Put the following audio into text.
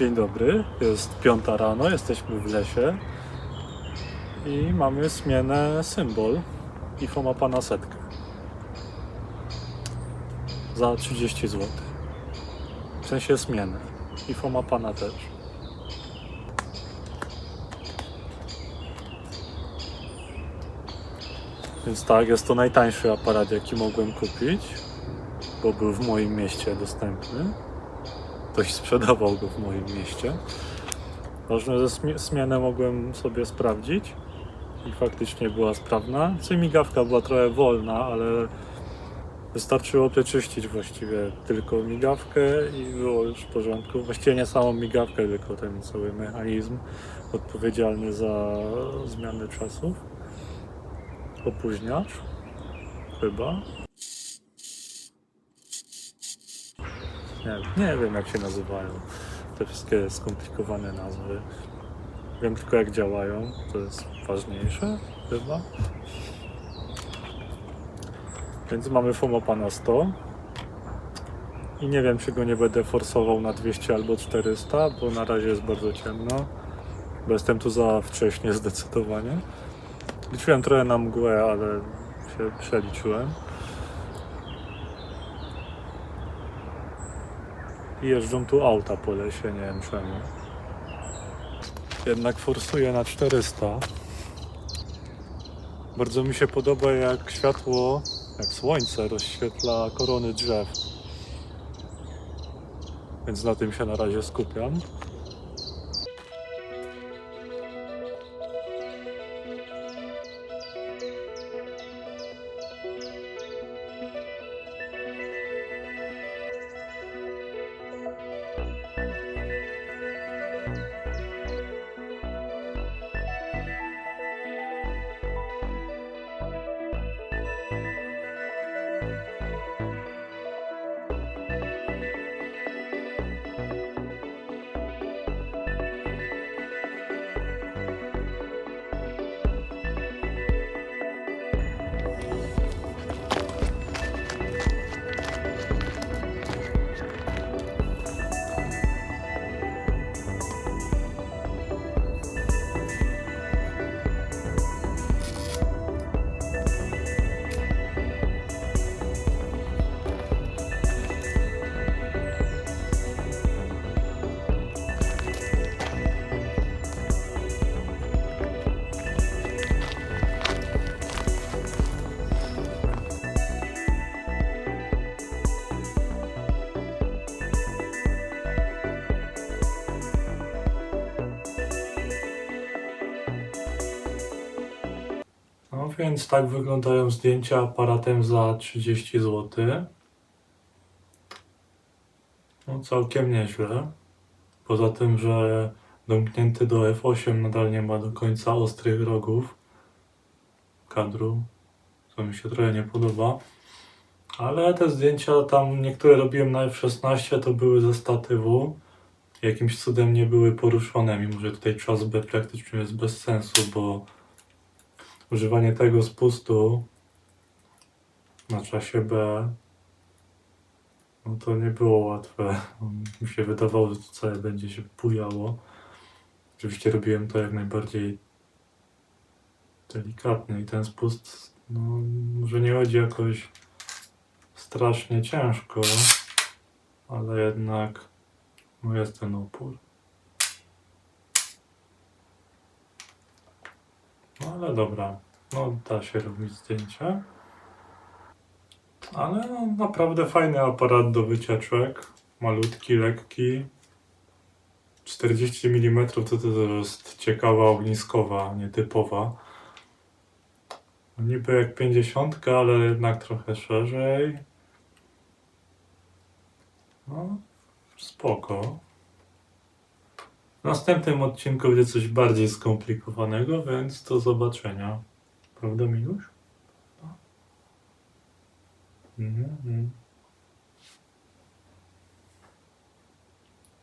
Dzień dobry, jest piąta rano, jesteśmy w lesie i mamy zmianę symbol. IFO ma pana setkę. Za 30 zł. W sensie zmianę. IFO ma pana też. Więc tak, jest to najtańszy aparat, jaki mogłem kupić, bo był w moim mieście dostępny. Ktoś sprzedawał go w moim mieście. Że smie- zmianę mogłem sobie sprawdzić i faktycznie była sprawna. Co migawka była trochę wolna, ale wystarczyło przeczyścić właściwie tylko migawkę i było już w porządku. Właściwie nie samą migawkę, tylko ten cały mechanizm odpowiedzialny za zmianę czasów. Opóźniacz chyba. Nie, nie wiem jak się nazywają te wszystkie skomplikowane nazwy. Wiem tylko jak działają, to jest ważniejsze chyba. Więc mamy Fomopana 100 i nie wiem czy go nie będę forsował na 200 albo 400, bo na razie jest bardzo ciemno. Bo jestem tu za wcześnie zdecydowanie. Liczyłem trochę na mgłę, ale się przeliczyłem. Jeżdżą tu auta po lesie, nie wiem czemu. Jednak forsuję na 400. Bardzo mi się podoba jak światło, jak słońce rozświetla korony drzew. Więc na tym się na razie skupiam. Więc tak wyglądają zdjęcia aparatem za 30 zł. No całkiem nieźle. Poza tym, że domknięty do F8 nadal nie ma do końca ostrych rogów kadru, co mi się trochę nie podoba. Ale te zdjęcia tam niektóre robiłem na F16, to były ze statywu. Jakimś cudem nie były poruszone, mimo że tutaj czas B praktycznie jest bez sensu, bo używanie tego spustu na czasie B no to nie było łatwe. Mi się wydawało, że to całe będzie się bujało. Oczywiście robiłem to jak najbardziej delikatnie i ten spust, no może nie chodzi jakoś strasznie ciężko, ale jednak no jest ten opór. No ale dobra, no da się robić zdjęcia. Ale no, naprawdę fajny aparat do wycieczek. Malutki, lekki. 40 mm to, to jest ciekawa ogniskowa, nietypowa. Niby jak 50, ale jednak trochę szerzej. No, spoko. W następnym odcinku będzie coś bardziej skomplikowanego, więc do zobaczenia. Prawda, Miluś? Mhm, mhm.